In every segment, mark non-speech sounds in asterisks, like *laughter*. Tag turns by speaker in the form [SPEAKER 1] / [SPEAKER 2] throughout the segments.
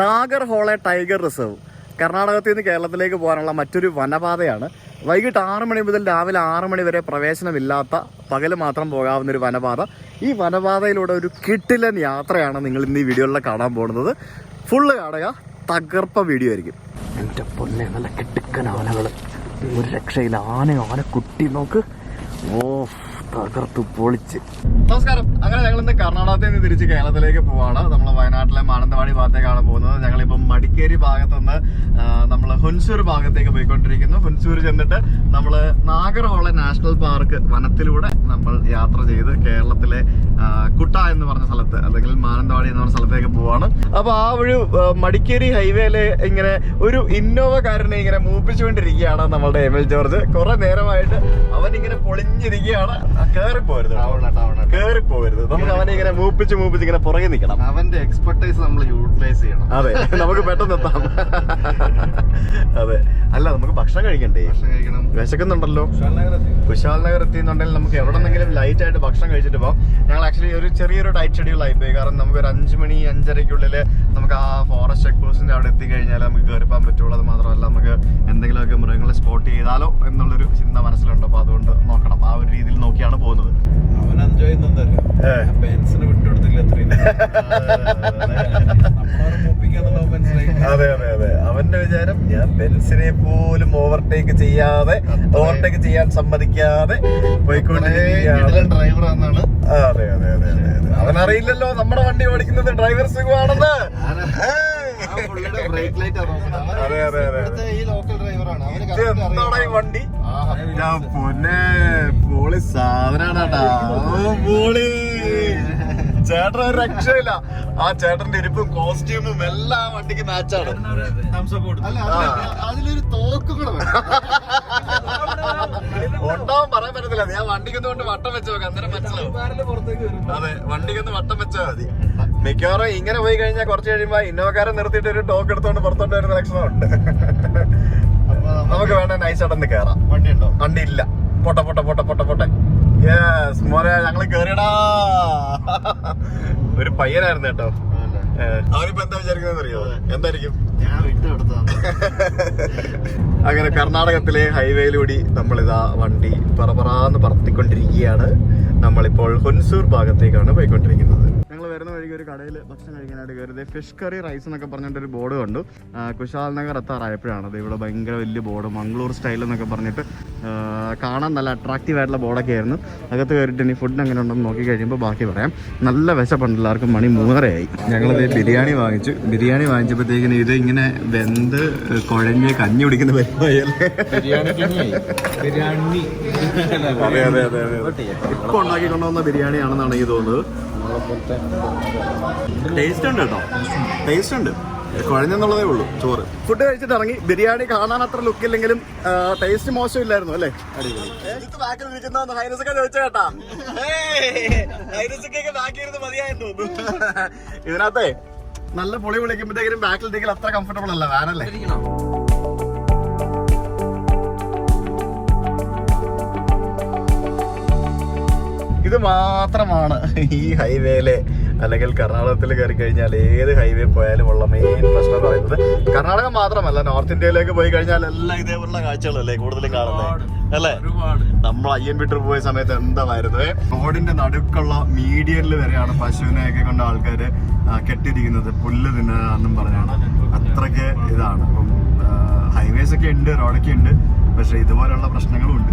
[SPEAKER 1] Nagarhole tiger reserve. കർണാടകത്തിൽ നിന്ന് കേരളത്തിലേക്ക് പോകാനുള്ള മറ്റൊരു വനപാതയാണ്. വൈകിട്ട് ആറ് മണി മുതൽ രാവിലെ ആറ് മണി വരെ പ്രവേശനമില്ലാത്ത പകൽ മാത്രം പോകാവുന്ന ഒരു വനപാത. ഈ വനപാതയിലൂടെ ഒരു കിട്ടിലൻ യാത്രയാണ് നിങ്ങൾ ഇന്ന് ഈ വീഡിയോയിൽ കാണാൻ പോകുന്നത്. ഫുള്ള് കാണുക തകർപ്പ വീഡിയോ ആയിരിക്കും. എന്റെ പൊന്നെ നല്ല കിട്ടുക്കൻ ആനകൾ ഒരു രക്ഷയില്ല. ആന ആന കുട്ടി നോക്ക്. ഓ തകർത്ത് പൊളിച്ച്. നമസ്കാരം. അങ്ങനെ ഞങ്ങൾ ഇന്ന് കർണാടകത്തിൽ നിന്ന് തിരിച്ച് കേരളത്തിലേക്ക് പോവാണ്. നമ്മൾ വയനാട്ടിലെ മാനന്തവാടി ഭാഗത്തേക്കാണ് പോകുന്നത്. ഞങ്ങളിപ്പം മടിക്കേരി ഭാഗത്തുനിന്ന് നമ്മൾ ഹുൻസൂർ ഭാഗത്തേക്ക് പോയിക്കൊണ്ടിരിക്കുന്നു. ഹുൻസൂർ ചെന്നിട്ട് നമ്മൾ നാഗർഹോള നാഷണൽ പാർക്ക് വനത്തിലൂടെ നമ്മൾ യാത്ര ചെയ്ത് കേരളത്തിലെ കുട്ട എന്ന് പറഞ്ഞ സ്ഥലത്ത് അല്ലെങ്കിൽ മാനന്തവാടി എന്ന് പറഞ്ഞ സ്ഥലത്തേക്ക് പോവാണ്. അപ്പോൾ ആ ഒരു മടിക്കേരി ഹൈവേയിൽ ഇങ്ങനെ ഒരു ഇന്നോവക്കാരനെ ഇങ്ങനെ മൂപ്പിച്ചുകൊണ്ടിരിക്കുകയാണ് നമ്മളുടെ എം എൽ ജോർജ്. കുറേ നേരമായിട്ട് അവൻ ഇങ്ങനെ പൊളിഞ്ഞിരിക്കുകയാണ്. കേറിപ്പോരുത് കേറിപ്പോരുത്. നമുക്ക് അവനെ ഇങ്ങനെ മൂപ്പിച്ച് മൂപ്പിച്ച് ഇങ്ങനെ പുറകെ നിൽക്കണം
[SPEAKER 2] അവന്റെ എക്സ്പെർട്ടൈസ് നമ്മൾ യൂട്ടിലൈസ് ചെയ്യണം.
[SPEAKER 1] അതെ നമുക്ക് പെട്ടെന്ന് എത്താം. *laughs* അതെ. അല്ല നമുക്ക് ഭക്ഷണം കഴിക്കണ്ടേ? വിശക്കുന്നുണ്ടല്ലോ. കുശാൽ നഗർ എത്തിയെന്നുണ്ടെങ്കിൽ നമുക്ക് എവിടെ നിന്നെങ്കിലും ലൈറ്റ് ആയിട്ട് ഭക്ഷണം കഴിച്ചിട്ട് പോകാം. ഞങ്ങൾ ആക്ച്വലി ഒരു ചെറിയൊരു ടൈറ്റ് ഷെഡ്യൂൾ ആയി പോയി. കാരണം നമുക്ക് ഒരു അഞ്ച് മണി അഞ്ചരയ്ക്കുള്ളിൽ നമുക്ക് ആ ഫോറസ്റ്റ് ചെക്ക് പോസ്റ്റിന്റെ അവിടെ എത്തിക്കഴിഞ്ഞാൽ നമുക്ക് കയറിപ്പാൻ പറ്റുള്ളൂ. അത് മാത്രമല്ല നമുക്ക് എന്തെങ്കിലുമൊക്കെ മൃഗങ്ങളെ സ്പോട്ട് ചെയ്താലോ എന്നുള്ളൊരു ചിന്ത മനസ്സിലുണ്ട്. അപ്പോൾ അതുകൊണ്ട് നോക്കണം. ആ ഒരു രീതിയിൽ നോക്കിയാണ് പോകുന്നത്.
[SPEAKER 3] അവൻ എൻജോയ് ചെയ്യുന്നതല്ലേ ബെൻസിന് വിട്ടുകൊടുത്തില്ല *laughs*
[SPEAKER 1] അതെ അതെ അതെ. അവന്റെ വിചാരം ഞാൻ ബെൻസിനെ പോലും ഓവർടേക്ക് ചെയ്യാതെ ഓവർടേക്ക് ചെയ്യാൻ സമ്മതിക്കാതെ പോയിക്കൊണ്ടിരിക്കുകയാണ്.
[SPEAKER 2] ഡ്രൈവർ ആണെന്നാണ്.
[SPEAKER 1] അതെ അതെ അതെ അതെ അറിയില്ലല്ലോ നമ്മുടെ വണ്ടി ഓടിക്കുന്നത് ഡ്രൈവർ സുഖമാണെന്ന്. അതെ, അതെ, അതെ.
[SPEAKER 2] ഈ ലോക്കൽ ഡ്രൈവറാണ് അവന്
[SPEAKER 1] ഇത്
[SPEAKER 2] correct
[SPEAKER 1] എന്താടാ ഈ
[SPEAKER 2] അറിയാം.
[SPEAKER 1] വണ്ടി?
[SPEAKER 2] ആഹാ.
[SPEAKER 1] ഞാൻ പൊന്നെ പോളി പോളി. ചേട്ടൻ ഒരു രക്ഷയില്ല. ആ ചേട്ടന്റെ ഇരിപ്പും കോസ്റ്റ്യൂമും എല്ലാം ആ വണ്ടിക്ക് മാച്ചാണ്
[SPEAKER 2] അതിലൊരു തോക്ക് കൂടെ
[SPEAKER 1] ഉണ്ടാവും പറയാൻ പറ്റത്തില്ല. ഞാൻ വണ്ടിക്കൊണ്ട് കൊണ്ട് വട്ടം വെച്ചോ അന്നേരം മനസ്സിലാവും. അതെ വണ്ടിക്കൊന്ന് വട്ടം വെച്ചാൽ മതി. മിക്കവാറും ഇങ്ങനെ പോയി കഴിഞ്ഞാൽ കുറച്ച് കഴിയുമ്പോ ഇന്നോക്കാരൻ നിർത്തിയിട്ട് ഒരു ടോക്ക് എടുത്തോണ്ട് പുറത്തോട്ട് വരുന്ന
[SPEAKER 2] ലക്ഷണമുണ്ട്.
[SPEAKER 1] നമുക്ക് വേണ്ട നൈസ് അടന്ന് കയറാം
[SPEAKER 2] വണ്ടി ഉണ്ടോ
[SPEAKER 1] വണ്ടി ഇല്ല പൊട്ട പൊട്ട പൊട്ട പൊട്ട പൊട്ടെ. യെസ് മോനെ ഞങ്ങൾ കേറിയടാ. ഒരു പയ്യനായിരുന്നു കേട്ടോ. അവനിപ്പോ എന്താ വിചാരിക്കുന്നത് അറിയോ എന്തായിരിക്കും?
[SPEAKER 2] ഞാൻ വിട്ടു എടുത്തതാണ് *laughs*
[SPEAKER 1] അങ്ങനെ കർണാടകത്തിലെ ഹൈവേയിലൂടെ നമ്മളിതാ വണ്ടി പറപറാന്ന് പറത്തിക്കൊണ്ടിരിക്കുകയാണ്. നമ്മളിപ്പോൾ ഹൊൻസൂർ ഭാഗത്തേക്കാണ് പോയിക്കൊണ്ടിരിക്കുന്നത്. കടയിൽ ഭക്ഷണം കഴിക്കാനായിട്ട് കയറിയത്. ഫിഷ് കറി റൈസ് എന്നൊക്കെ പറഞ്ഞിട്ട് ഒരു ബോർഡ് കണ്ടു കുശാൽ നഗർ എത്താറായപ്പോഴാണ് അത്. ഇവിടെ ഭയങ്കര വലിയ ബോർഡ് മംഗളൂർ സ്റ്റൈൽ എന്നൊക്കെ പറഞ്ഞിട്ട് കാണാൻ നല്ല അട്രാക്റ്റീവ് ആയിട്ടുള്ള ബോർഡൊക്കെ ആയിരുന്നു. അകത്ത് കയറിയിട്ട് ഇനി ഫുഡ് എങ്ങനെ ഉണ്ടെന്ന് നോക്കി കഴിയുമ്പോൾ ബാക്കി പറയാം. നല്ല വിശപ്പുണ്ട്. എല്ലാവർക്കും മണി മൂന്നരയായി. ഞങ്ങളത് ബിരിയാണി വാങ്ങിച്ചു. ബിരിയാണി വാങ്ങിച്ചപ്പോഴത്തേക്കിന് ഇത് ഇങ്ങനെ വെന്ത് കുഴഞ്ഞ് കഞ്ഞി കുടിക്കുന്ന പരിപാടിയല്ലേ?
[SPEAKER 3] ബിരിയാണി
[SPEAKER 1] അതെ അതെ അതെ ഉണ്ടാക്കി കൊണ്ടുവന്ന ബിരിയാണിയാണെന്നാണ് എനിക്ക് തോന്നുന്നത്. ടേസ്റ്റ് ഉണ്ട് കേട്ടോ. ടേസ്റ്റ് ഉണ്ട്. കുഴഞ്ഞെന്നുള്ളതേ ഉള്ളൂ ചോറ്. ഫുഡ് കഴിച്ചിട്ട് ഇറങ്ങി. ബിരിയാണി കാണാൻ അത്ര ലുക്ക് ഇല്ലെങ്കിലും ടേസ്റ്റ് മോശമില്ലായിരുന്നു അല്ലേ? ബാക്കിൽ ഇരിക്കുന്ന ഹൈനസൊക്കെ ചോദിച്ച കേട്ടാ ഹൈനസൊക്കെ ബാക്കിയിരുന്ന് മതിയായെന്ന് തോന്നുന്നു. ഇതിനകത്തെ നല്ല പൊളി വിളിക്കുമ്പോഴത്തേക്കും ബാക്കിൽ അത്ര കംഫർട്ടബിൾ അല്ല വാനല്ലേ ഇത് മാത്രമാണ്. ഈ ഹൈവേയിലെ അല്ലെങ്കിൽ കർണാടകത്തിൽ കയറി കഴിഞ്ഞാൽ ഏത് ഹൈവേ പോയാലും ഉള്ള മെയിൻ പ്രശ്നം എന്ന് പറയുന്നത് കർണാടക മാത്രമല്ല. നോർത്ത് ഇന്ത്യയിലേക്ക് പോയി കഴിഞ്ഞാൽ എല്ലാം ഇതേപോലുള്ള കാഴ്ചകളല്ലേ കൂടുതലും കാണുന്നത്? അല്ലേ?
[SPEAKER 3] ഒരുപാട്.
[SPEAKER 1] നമ്മൾ അയ്യൻ വിട്ടർ പോയ സമയത്ത് എന്തായിരുന്നു? റോഡിന്റെ നടുക്കുള്ള മീഡിയനിൽ വരെയാണ് പശുവിനെയൊക്കെ കൊണ്ട് ആൾക്കാർ കെട്ടിരിക്കുന്നത് പുല്ല് തിന്നാന്നും പറഞ്ഞാണ്. അത്രയ്ക്ക് ഇതാണ്. അപ്പം ഹൈവേസ് ഒക്കെ ഉണ്ട് റോഡൊക്കെ ഉണ്ട്. പക്ഷെ ഇതുപോലുള്ള പ്രശ്നങ്ങളും ഉണ്ട്.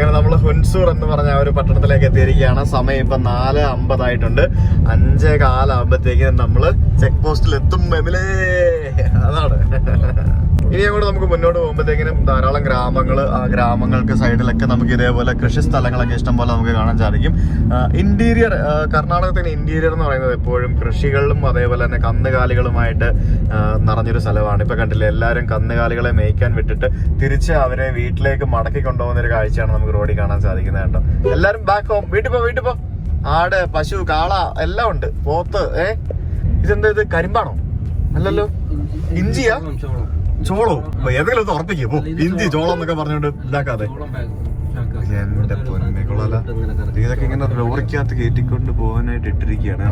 [SPEAKER 1] അങ്ങനെ നമ്മൾ ഹുൻസൂർ എന്ന് പറഞ്ഞ ഒരു പട്ടണത്തിലേക്ക് എത്തിയിരിക്കുകയാണ്. സമയം ഇപ്പം നാല് അമ്പതായിട്ടുണ്ട്. അഞ്ചേ കാലാകുമ്പോഴത്തേക്കും നമ്മൾ ചെക്ക് പോസ്റ്റിൽ എത്തും മെമിലേ. അതാണ്. ഇനി അങ്ങോട്ട് നമുക്ക് മുന്നോട്ട് പോകുമ്പോഴത്തേക്കിനും ധാരാളം ഗ്രാമങ്ങൾ ആ ഗ്രാമങ്ങൾക്ക് സൈഡിലൊക്കെ നമുക്ക് ഇതേപോലെ കൃഷി സ്ഥലങ്ങളൊക്കെ ഇഷ്ടംപോലെ നമുക്ക് കാണാൻ സാധിക്കും. ഇന്റീരിയർ കർണാടകത്തിന് ഇന്റീരിയർ എന്ന് പറയുന്നത് എപ്പോഴും കൃഷികളിലും അതേപോലെ തന്നെ കന്നുകാലികളുമായിട്ട് നിറഞ്ഞൊരു സ്ഥലമാണ്. ഇപ്പം കണ്ടില്ലേ എല്ലാവരും കന്നുകാലികളെ മേയ്ക്കാൻ വിട്ടിട്ട് തിരിച്ച് അവരെ വീട്ടിലേക്ക് മടക്കി കൊണ്ടുപോകുന്ന ഒരു കാഴ്ചയാണ് നമുക്ക് റോഡിൽ കാണാൻ സാധിക്കുന്നത് കേട്ടോ. എല്ലാവരും ബാക്ക് ഹോം വീട്ടിൽ പോ വീട്ടിൽ പോ. ആട് പശു കാള എല്ലാം ഉണ്ട്. പോത്ത് ഏ? ഇതെന്താ ഇത്? കരിമ്പാണോ? അല്ലല്ലോ? ഇഞ്ചിയാ? ചോളോ? ഏതെങ്കിലും ഒന്ന് ഉറപ്പിക്കോ. പോ. ഇഞ്ചി ചോളം എന്നൊക്കെ പറഞ്ഞോണ്ട് ഇതാക്കാതെ. എന്റെ പൊന്നെ കൊള്ളാല. ഇതൊക്കെ ഇങ്ങനെ ലോറിക്കകത്ത് കയറ്റിക്കൊണ്ട് പോകാനായിട്ട് ഇട്ടിരിക്കുകയാണ്.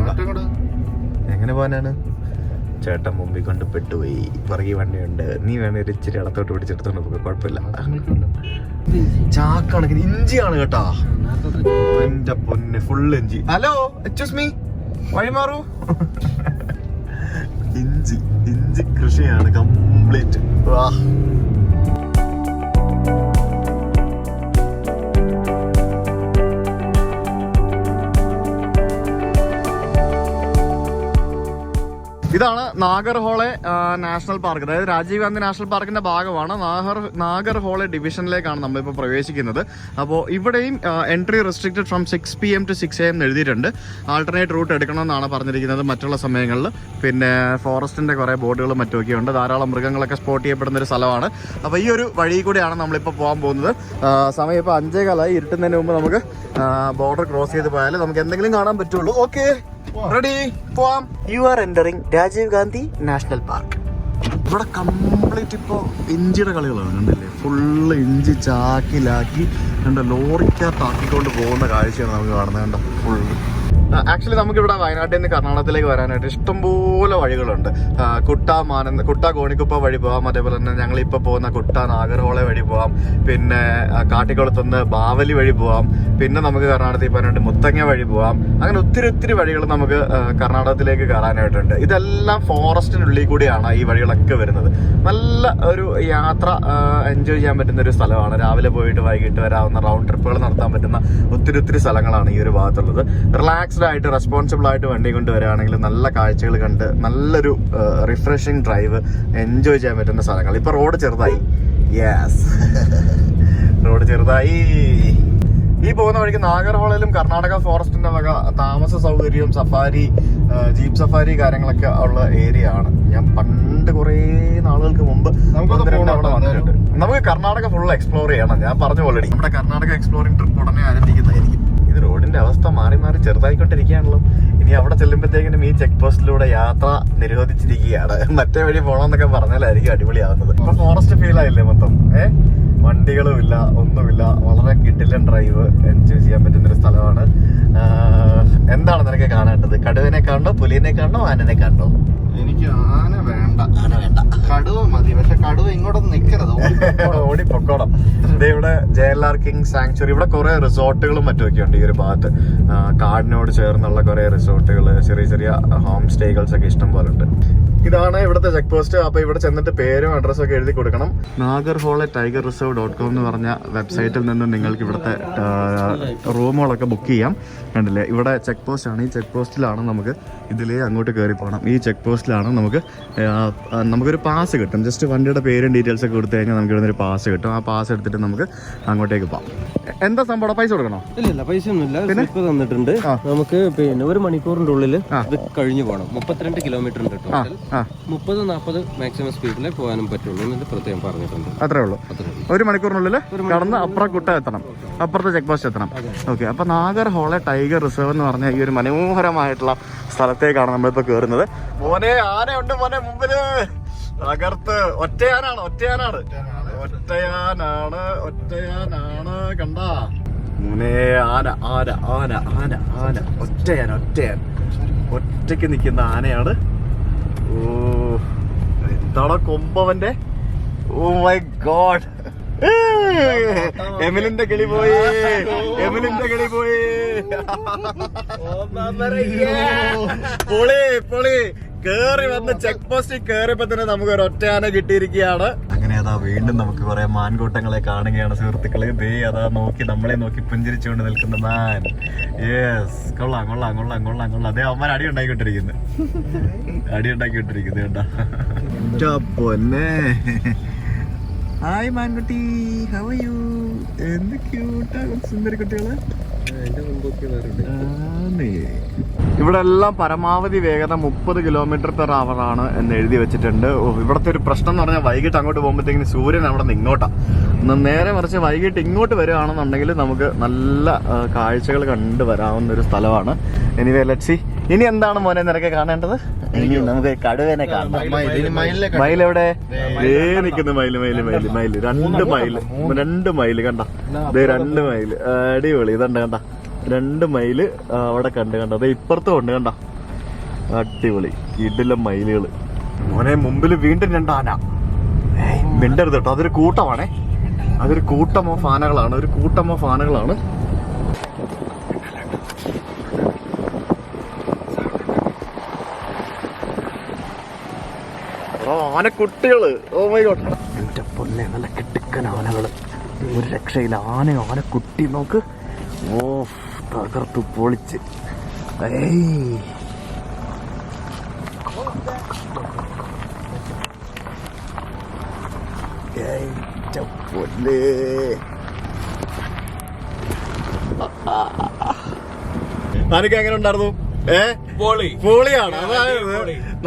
[SPEAKER 1] എങ്ങനെ പോകാനാണ്? ചേട്ടൻ മുമ്പിൽ കൊണ്ട് പെട്ടുപോയി. പുറകെ വണ്ടിയുണ്ട്. നീ വേണേ ഒരു ഇച്ചിരി ഇടത്തോട്ട് പിടിച്ചെടുത്തോണ്ട് പോകും കുഴപ്പമില്ല. ചാക്കണക്കിന് ഇഞ്ചിയാണ് കേട്ടാ. എന്റെ പൊന്നെ ഫുൾ ഇഞ്ചി. ഹലോ എക്സ്ക്യൂസ് മീ വഴി മാറൂ ഇഞ്ചി ഇഞ്ചി കൃഷിയാണ് കംപ്ലീറ്റ് വാ. ഇതാണ് നാഗർഹോളെ നാഷണൽ പാർക്ക്. അതായത് രാജീവ് ഗാന്ധി നാഷണൽ പാർക്കിന്റെ ഭാഗമാണ്. നാഗർ നാഗർഹോളെ ഡിവിഷനിലേക്കാണ് നമ്മളിപ്പോൾ പ്രവേശിക്കുന്നത്. അപ്പോൾ ഇവിടെയും entry restricted from six P M to six A M എഴുതിയിട്ടുണ്ട്. ആൾട്ടർനേറ്റ് റൂട്ട് എടുക്കണമെന്നാണ് പറഞ്ഞിരിക്കുന്നത് മറ്റുള്ള സമയങ്ങളിൽ. പിന്നെ ഫോറസ്റ്റിന്റെ കുറേ ബോർഡുകളും മറ്റുമൊക്കെ ഉണ്ട്. ധാരാളം മൃഗങ്ങളൊക്കെ സ്പോട്ട് ചെയ്യപ്പെടുന്ന ഒരു സ്ഥലമാണ്. അപ്പോൾ ഈ ഒരു വഴി കൂടിയാണ് നമ്മളിപ്പോൾ പോകാൻ പോകുന്നത്. സമയം ഇപ്പോൾ അഞ്ചേകാലായി. ഇരുട്ടുന്നതിന് മുമ്പ് നമുക്ക് ബോർഡർ ക്രോസ് ചെയ്ത് പോയാൽ നമുക്ക് എന്തെങ്കിലും കാണാൻ പറ്റുള്ളൂ. ഓക്കെ റെഡി പോവാം you are entering Rajiv Gandhi national park ഇവിടെ കംപ്ലീറ്റ് ഇപ്പോൾ ഇഞ്ചിയുടെ കളികളാണ് കണ്ടില്ലേ? ഫുള്ള് ഇഞ്ചി ചാക്കിലാക്കി കണ്ട? ലോറിക്കകത്താക്കിക്കൊണ്ട് പോകുന്ന കാഴ്ചയാണ് നമുക്ക് കാണുന്നത്. കണ്ടോ? ഫുള്ള് ആക്ച്വലി നമുക്കിവിടെ വയനാട്ടിൽ നിന്ന് കർണാടകത്തിലേക്ക് വരാനായിട്ട് ഇഷ്ടംപോലെ വഴികളുണ്ട്. കുട്ട മാനന്ത കുട്ട കോണിക്കുപ്പ വഴി പോവാം. അതേപോലെ തന്നെ ഞങ്ങൾ ഇപ്പോൾ പോകുന്ന കുട്ട നാഗർഹോളെ വഴി പോവാം. പിന്നെ കാട്ടിക്കുളത്തുനിന്ന് ബാവലി വഴി പോവാം. പിന്നെ നമുക്ക് കർണാടകത്തിൽ പോകാനായിട്ട് മുത്തങ്ങ വഴി പോവാം. അങ്ങനെ ഒത്തിരി ഒത്തിരി വഴികൾ നമുക്ക് കർണാടകത്തിലേക്ക് കയറാനായിട്ടുണ്ട്. ഇതെല്ലാം ഫോറസ്റ്റിനുള്ളിൽ കൂടിയാണ് ഈ വഴികളൊക്കെ വരുന്നത്. നല്ല ഒരു യാത്ര എൻജോയ് ചെയ്യാൻ പറ്റുന്ന ഒരു സ്ഥലമാണ്. രാവിലെ പോയിട്ട് വൈകിട്ട് വരാവുന്ന റൗണ്ട് ട്രിപ്പുകൾ നടത്താൻ പറ്റുന്ന ഒത്തിരി ഒത്തിരി സ്ഥലങ്ങളാണ് ഈ ഒരു ഭാഗത്തുള്ളത്. റിലാക്സ്ഡ് ആയിട്ട് റെസ്പോൺസിബിൾ ആയിട്ട് വണ്ടി കൊണ്ടുവരികയാണെങ്കിൽ നല്ല കാഴ്ചകൾ കണ്ട് നല്ലൊരു റിഫ്രഷിങ് ഡ്രൈവ് എൻജോയ് ചെയ്യാൻ പറ്റുന്ന സ്ഥലങ്ങൾ ഇപ്പൊ റോഡ് ചെറുതായി. യെസ് റോഡ് *laughs* ചെറുതായി. ഈ പോകുന്ന വഴിക്ക് നാഗർഹോളിലും കർണാടക ഫോറസ്റ്റിന്റെ വക താമസ സൗകര്യവും സഫാരി ജീപ്പ് സഫാരി കാര്യങ്ങളൊക്കെ ഉള്ള ഏരിയ ആണ്. ഞാൻ പണ്ട് കുറേ നാളുകൾക്ക് മുമ്പ് അവിടെ വന്നിട്ടുണ്ട്. നമുക്ക് കർണാടക ഫുൾ എക്സ്പ്ലോർ ചെയ്യണം ഞാൻ പറഞ്ഞ പോലെ നമ്മുടെ കർണാടക എക്സ്പ്ലോറിംഗ് ട്രിപ്പ് ഉടനെ ആരംഭിക്കുന്നതായിരിക്കും ഇത് റോഡിന്റെ അവസ്ഥ മാറി മാറി ചെറുതായിക്കൊണ്ടിരിക്കുകയാണല്ലോ. ഇനി അവിടെ ചെല്ലുമ്പോഴത്തേക്കിനും ഈ ചെക്ക് പോസ്റ്റിലൂടെ യാത്ര നിരോധിച്ചിരിക്കുകയാണ്. മറ്റേ വഴി പോകണമെന്നൊക്കെ പറഞ്ഞാലായിരിക്കും അടിപൊളിയാവുന്നത്. ഇപ്പൊ ഫോറസ്റ്റ് ഫീൽ ആയില്ലേ മൊത്തം? ഏ? വണ്ടികളും ഇല്ല ഒന്നുമില്ല. വളരെ കിട്ടില്ലൻ ഡ്രൈവ് എൻജോയ് ചെയ്യാൻ പറ്റുന്ന ഒരു സ്ഥലമാണ് എന്താണ് നിനക്ക് കാണേണ്ടത്? കടുവനെ കാണണോ പുലിനെ കാണണോ ആനനെ കാണണോ?
[SPEAKER 2] എനിക്ക് ആന വേണ്ട.
[SPEAKER 1] ആന വേണ്ട.
[SPEAKER 2] കടുവ മതി. പക്ഷെ കടുവ ഇങ്ങോട്ടൊന്നും നിക്കരുത്.
[SPEAKER 1] ഓടി പൊക്കോണം. ദേ ഇവിടെ J L R king sanctuary ഇവിടെ കുറെ റിസോർട്ടുകളും മറ്റുമൊക്കെ ഉണ്ട് ഈ ഒരു ഭാഗത്ത്. കാടിനോട് ചേർന്നുള്ള കുറെ റിസോർട്ടുകൾ ചെറിയ ചെറിയ ഹോം സ്റ്റേകൾസ് ഒക്കെ ഇഷ്ടം പോലെ ഉണ്ട്. ഇതാണ് ഇവിടുത്തെ ചെക്ക് പോസ്റ്റ് അപ്പൊ ഇവിടെ ചെന്നിട്ട് പേരും അഡ്രസ്സും ഒക്കെ എഴുതി കൊടുക്കണം. Nagar Nagarhole tiger reserve dot com എന്ന് പറഞ്ഞ വെബ്സൈറ്റിൽ നിന്ന് നിങ്ങൾക്ക് ഇവിടുത്തെ റൂമുകളൊക്കെ ബുക്ക് ചെയ്യാം. കണ്ടില്ലേ? ഇവിടെ ചെക്ക് പോസ്റ്റ് ആണ്. ഈ ചെക്ക് പോസ്റ്റിലാണ് നമുക്ക് ഇതിലേ അങ്ങോട്ട് കയറി പോകണം ഈ ചെക്ക് പോസ്റ്റിലാണ് നമുക്ക് നമുക്കൊരു പാസ് കിട്ടും. ജസ്റ്റ് വണ്ടിയുടെ പേരും ഡീറ്റെയിൽസ് ഒക്കെ കൊടുത്തു കഴിഞ്ഞാൽ നമുക്ക് ഇവിടുന്ന് ഒരു പാസ് കിട്ടും. ആ പാസ് എടുത്തിട്ട് നമുക്ക് അങ്ങോട്ടേക്ക് പോകാം എന്താ സംഭവം? പൈസ കൊടുക്കണോ?
[SPEAKER 4] ഇല്ല ഇല്ല പൈസ ഒന്നുമില്ല. സ്ലിപ്പ് തന്നിട്ടുണ്ട്. നമുക്ക് പിന്നെ ഒരു മണിക്കൂറിന്റെ ഉള്ളിൽ ഇത് കഴിഞ്ഞു പോകണം മുപ്പത്തിരണ്ട് കിലോമീറ്റർ ഉണ്ട് ടോട്ടൽ മുപ്പത് നാൽപ്പത് മാക്സിമം സ്പീഡിൽ പോകാനും പറ്റുള്ളൂ എന്നിട്ട് പ്രത്യേകം പറഞ്ഞിട്ടുണ്ട്.
[SPEAKER 1] അത്രേ ഉള്ളൂ. ഒരു മണിക്കൂറിനുള്ളിൽ കടന്ന് അപ്പുറം കുട്ട എത്തണം അപ്പുറത്തെ ചെക്ക് പോസ്റ്റ് എത്തണം. ഓക്കെ. അപ്പോൾ നാഗർ ഹോളെ ടൈഗർ റിസർവ് എന്ന് പറഞ്ഞ ഈ ഒരു മനോഹരമായിട്ടുള്ള സ്ഥലത്തേക്കാണ് നമ്മളിപ്പോ കയറുന്നത് മോനെ ആനയുണ്ട് മോനെ മുമ്പിൽ. തകർത്ത്. ഒറ്റയാനാണ് ഒറ്റയാനാണ്. ഒറ്റയാനാണ് ഒറ്റയാനാണ്. കണ്ടാ? മോനെ ആന ആന ആന ആന ആന. ഒറ്റയാൻ ഒറ്റയാൻ. ഒറ്റയ്ക്ക് നിൽക്കുന്ന ആനയാണ് ഓ കൊമ്പവന്റെ ഓ മൈ ഗോഡ്. എമിലിന്റെ കിളി പോയി. എമിലിന്റെ കിളി പോയി. പൊളി പൊളി. കേറി വന്ന് ചെക്ക് പോസ്റ്റിൽ കേറിയപ്പോ തന്നെ നമുക്ക് ഒരു ഒറ്റയാന കിട്ടിയിരിക്കുകയാണ്. അതാ വീണ്ടും നമുക്ക് കുറെ മാൻകൂട്ടങ്ങളെ കാണുകയാണ് സുഹൃത്തുക്കളെ. ദേ അതാ നോക്കി നമ്മളെ നോക്കി പുഞ്ചിരിച്ചുകൊണ്ട് നിൽക്കുന്ന മാൻ. യെസ് കൊള്ളാം കൊള്ളാം കൊള്ളാം കൊള്ളാം കൊള്ളാം. അതേ അവന്മാർ അടി ഉണ്ടാക്കിട്ടിരിക്കുന്നു അടി ഉണ്ടാക്കിട്ടിരിക്കുന്നു കേട്ടാ പൊന്നെ. ഹായ് മാൻകുട്ടി. ഹവ് യു എന്ത് ക്യൂട്ടാ സുന്ദരി
[SPEAKER 4] കുട്ടികൾ
[SPEAKER 1] ഇവിടെ എല്ലാം പരമാവധി വേഗത മുപ്പത് കിലോമീറ്റർ പെർ അവർ ആണ് എന്ന് എഴുതി വെച്ചിട്ടുണ്ട്. ഇവിടുത്തെ ഒരു പ്രശ്നം എന്ന് പറഞ്ഞാൽ വൈകിട്ട് അങ്ങോട്ട് പോകുമ്പോഴത്തേക്കിന് സൂര്യൻ അവിടെ നിന്ന് ഇങ്ങോട്ടാണ് നേരെ മറിച്ച് വൈകിട്ട് ഇങ്ങോട്ട് വരികയാണെന്നുണ്ടെങ്കിൽ നമുക്ക് നല്ല കാഴ്ചകൾ കണ്ടു വരാവുന്ന ഒരു സ്ഥലമാണ്. എനിവേ ലക്സി ഇനി എന്താണ് മോനെ നിനക്ക് കാണേണ്ടത്? ഇനി നമുക്ക് കടുവേനെ കാണാം.
[SPEAKER 2] മയിൽ.
[SPEAKER 1] എവിടെ? ദേ നിൽക്കുന്നു മയിൽ മയിൽ മയിൽ മയിൽ. രണ്ട് മയിൽ. രണ്ട് മയിൽ കണ്ട? ദേ രണ്ട് മയിൽ. അടിപൊളി. ഇതുണ്ട് കണ്ട? രണ്ട് മയിൽ അവിടെ കണ്ട് കണ്ട? അതെ ഇപ്പുറത്തും ഉണ്ട് കണ്ട? അടിപൊളി. ഇടിലെ മയിലുകൾ. മോനെ മുമ്പിൽ വീണ്ടും രണ്ട് ആന. മിണ്ടരുത് കേട്ടോ. അതൊരു കൂട്ടമാണേ. അതൊരു കൂട്ടമോ ഫാനകളാണ്. ഒരു കൂട്ടമോ ഓഫ് ആനക്കുട്ടികൾ. ഓ മൈ ഗോഡ് എന്റെ പൊന്നെ നല്ല കിട്ടുക്കൻ ആനകൾ ഒരു രക്ഷയില്ല. ആന ആനക്കുട്ടി നോക്ക്. ഓ തകർത്തു പൊളിച്ച്. ഏയ്. പൊന്നേ. ആനക്ക് എങ്ങനെ ഉണ്ടായിരുന്നു? ഏ? പൊളിയാണ്. അതായത്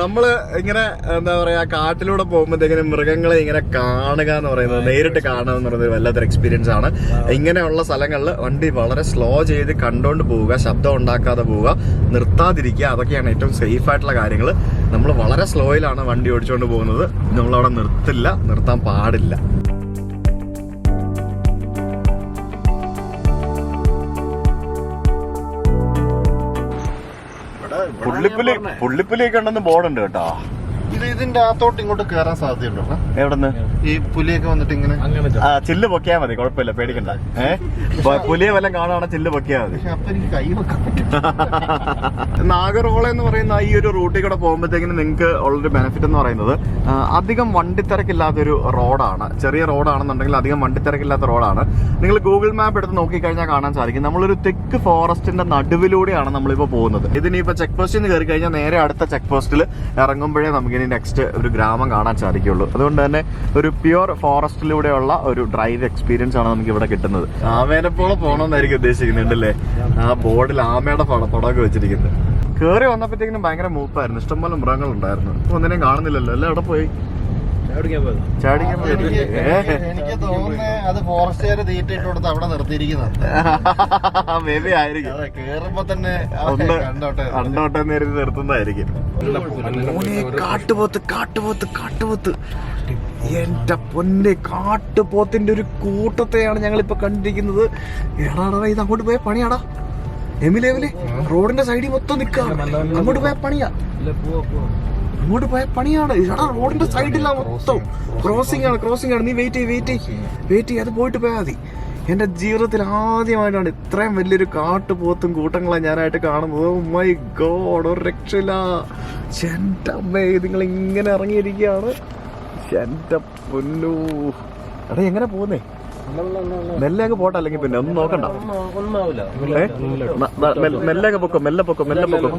[SPEAKER 1] നമ്മൾ ഇങ്ങനെ എന്താ പറയാ കാട്ടിലൂടെ പോകുമ്പോഴത്തേക്കിനും മൃഗങ്ങളെ ഇങ്ങനെ കാണുക എന്ന് പറയുന്നത് നേരിട്ട് കാണുക എന്ന് പറയുന്നത് വല്ലാത്തൊരു എക്സ്പീരിയൻസ് ആണ്. ഇങ്ങനെയുള്ള സ്ഥലങ്ങളിൽ വണ്ടി വളരെ സ്ലോ ചെയ്ത് കണ്ടോണ്ട് പോവുക ശബ്ദം ഉണ്ടാക്കാതെ പോവുക നിർത്താതിരിക്കുക അതൊക്കെയാണ് ഏറ്റവും സേഫ് ആയിട്ടുള്ള കാര്യങ്ങൾ നമ്മൾ വളരെ സ്ലോയിലാണ് വണ്ടി ഓടിച്ചുകൊണ്ട് പോകുന്നത്. നമ്മളവിടെ നിർത്തില്ല നിർത്താൻ പാടില്ല. പുള്ളിപ്പുലി പുള്ളിപ്പുലിയൊക്കെ ഉണ്ടെന്ന് ബോർഡുണ്ട് കേട്ടോ.
[SPEAKER 2] ഇത് ഇതിന്റെ അകത്തോട്ട് ഇങ്ങോട്ട് കയറാൻ സാധ്യതയുണ്ടോ?
[SPEAKER 1] എവിടെന്ന്?
[SPEAKER 2] ഈ പുലിയൊക്കെ വന്നിട്ട് ഇങ്ങനെ
[SPEAKER 1] ആ ചില്ല് പൊക്കിയാ മതി കുഴപ്പമില്ല പേടിക്കണ്ട. ഏഹ് *laughs* പുലിയെ വല്ലതും കാണുവാണെങ്കിൽ ചില്ല് പൊക്കിയാ മതി.
[SPEAKER 2] അപ്പൊ എനിക്ക് കൈ വെക്കാൻ പറ്റും
[SPEAKER 1] നാഗർഹോള എന്ന് പറയുന്ന ഈ ഒരു റൂട്ടിൽ കൂടെ പോകുമ്പോഴത്തേക്കിനും നിങ്ങൾക്ക് ഉള്ളൊരു ബെനിഫിറ്റ് എന്ന് പറയുന്നത് അധികം വണ്ടിത്തിരക്കില്ലാത്തൊരു റോഡാണ്. ചെറിയ റോഡാണെന്നുണ്ടെങ്കിൽ അധികം വണ്ടിത്തിരക്കില്ലാത്ത റോഡാണ്. നിങ്ങൾ ഗൂഗിൾ മാപ്പ് എടുത്ത് നോക്കിക്കഴിഞ്ഞാൽ കാണാൻ സാധിക്കും. നമ്മളൊരു തെക്ക് ഫോറസ്റ്റിന്റെ നടുവിലൂടെയാണ് നമ്മളിപ്പോൾ പോകുന്നത്. ഇതിനിപ്പോൾ ചെക്ക് പോസ്റ്റിൽ നിന്ന് കയറി കഴിഞ്ഞാൽ നേരെ അടുത്ത ചെക്ക് പോസ്റ്റിൽ ഇറങ്ങുമ്പോഴേ നമുക്കിനി നെക്സ്റ്റ് ഒരു ഗ്രാമം കാണാൻ സാധിക്കുള്ളൂ അതുകൊണ്ട് തന്നെ ഒരു പ്യുവർ ഫോറസ്റ്റിലൂടെയുള്ള ഒരു ഡ്രൈവ് എക്സ്പീരിയൻസ് ആണ് നമുക്ക് ഇവിടെ കിട്ടുന്നത്. ആമേനെ പോലെ പോകണമെന്നായിരിക്കും ഉദ്ദേശിക്കുന്നുണ്ടല്ലേ ആ ബോർഡിൽ ആമയുടെ പടം പടമൊക്കെ വെച്ചിരിക്കുന്നത്. കേറി വന്നപ്പോഴത്തേക്കിനും ഭയങ്കര മൂപ്പായിരുന്നു. ഇഷ്ടംപോലെ മൃഗങ്ങളുണ്ടായിരുന്നു. ഒന്നിനെയും കാണുന്നില്ലല്ലോ. എല്ലാം അവിടെ പോയി? ചാടിക്കാൻ പോയി.
[SPEAKER 2] എനിക്ക് തോന്നുന്നു അത് ഫോറസ്റ്റുകാര് തീറ്റിട്ട് കൊടുത്ത് അവിടെ നിർത്തിയിരിക്കുന്നത്
[SPEAKER 1] മേ *laughs* ബി ആയിരിക്കും
[SPEAKER 2] കേറുമ്പോ തന്നെ കണ്ടോട്ടെ.
[SPEAKER 1] കണ്ടോട്ടെ നേരി നിർത്തുന്നതായിരിക്കും. കാട്ടുപോത്ത് കാട്ടുപോത്ത് കാട്ടുപോത്ത്. എന്റെ പൊന്നെ കാട്ടുപോത്തിന്റെ ഒരു കൂട്ടത്തെയാണ് ഞങ്ങൾ ഇപ്പൊ കണ്ടിരിക്കുന്നത് എടാടാ ഇത് അങ്ങോട്ട് പോയ പണിയാടാ. എമിലെ എമിലെ റോഡിന്റെ സൈഡിൽ മൊത്തം നിൽക്കാം. അങ്ങോട്ട് പോയ പണിയാ. അങ്ങോട്ട് പോയ പണിയാണ്. എടാ റോഡിന്റെ സൈഡില്ല മൊത്തം. ക്രോസിംഗ് ആണ് ക്രോസിംഗ് ആണ്. നീ വെയിറ്റ് ചെയ്യ് വെയിറ്റ് ചെയ്യ്. വെയിറ്റ് ചെയ്യ് അത് പോയിട്ട് പോയാൽ മതി. എന്റെ ജീവിതത്തിൽ ആദ്യമായിട്ടാണ് ഇത്രയും വലിയൊരു കാട്ടുപോത്തും കൂട്ടങ്ങളാണ് ഞാനായിട്ട് കാണുന്നത്. മൈ ഗോഡ് ഒരു രക്ഷയില്ല. ചെന്റമ്മേ നിങ്ങൾ ഇങ്ങനെ ഇറങ്ങിയിരിക്കുകയാണ്. എന്റെ പൊന്നു. എടാ എങ്ങനെ പോകുന്നേ? മെല്ലെ അങ്ങ് പോട്ടെ അല്ലെങ്കിൽ പിന്നെ ഒന്നും നോക്കണ്ട. മെല്ലെ- അങ്ങ് പൊക്കോ മെല്ലെ പൊക്കോ മെല്ലെ പൊക്കോ.